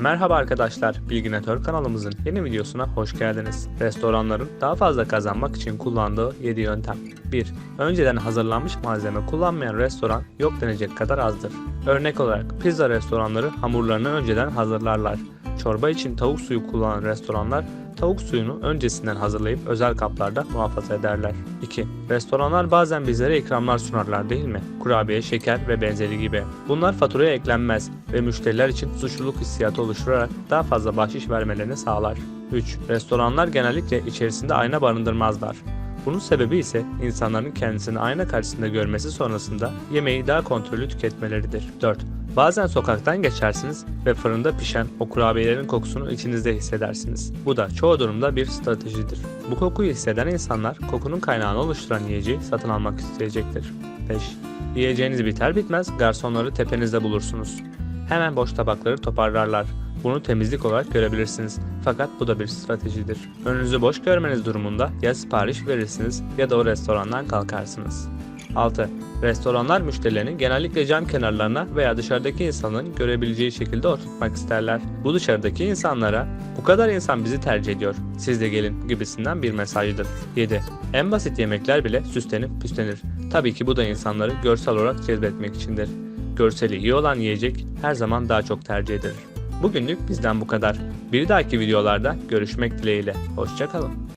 Merhaba arkadaşlar, Bilginatör kanalımızın yeni videosuna hoş geldiniz. Restoranların daha fazla kazanmak için kullandığı 7 yöntem. 1. Önceden hazırlanmış malzeme kullanmayan restoran yok denecek kadar azdır. Örnek olarak pizza restoranları hamurlarını önceden hazırlarlar. Çorba için tavuk suyu kullanan restoranlar tavuk suyunu öncesinden hazırlayıp özel kaplarda muhafaza ederler. 2. Restoranlar bazen bizlere ikramlar sunarlar değil mi? Kurabiye, şeker ve benzeri gibi. Bunlar faturaya eklenmez ve müşteriler için suçluluk hissiyatı oluşturarak daha fazla bahşiş vermelerini sağlar. 3. Restoranlar genellikle içerisinde ayna barındırmazlar. Bunun sebebi ise insanların kendisini ayna karşısında görmesi sonrasında yemeği daha kontrollü tüketmeleridir. 4. Bazen sokaktan geçersiniz ve fırında pişen o kurabiyelerin kokusunu içinizde hissedersiniz. Bu da çoğu durumda bir stratejidir. Bu kokuyu hisseden insanlar kokunun kaynağını oluşturan yiyeceği satın almak isteyecektir. 5. Yiyeceğiniz biter bitmez garsonları tepenizde bulursunuz. Hemen boş tabakları toparlarlar. Bunu temizlik olarak görebilirsiniz. Fakat bu da bir stratejidir. Önünüzü boş görmeniz durumunda ya sipariş verirsiniz ya da o restorandan kalkarsınız. 6. Restoranlar müşterilerini genellikle cam kenarlarına veya dışarıdaki insanın görebileceği şekilde oturtmak isterler. Bu dışarıdaki insanlara bu kadar insan bizi tercih ediyor, siz de gelin gibisinden bir mesajdır. 7. En basit yemekler bile süslenip püslenir. Tabii ki bu da insanları görsel olarak cezbetmek içindir. Görseli iyi olan yiyecek her zaman daha çok tercih edilir. Bugünlük bizden bu kadar. Bir dahaki videolarda görüşmek dileğiyle. Hoşçakalın.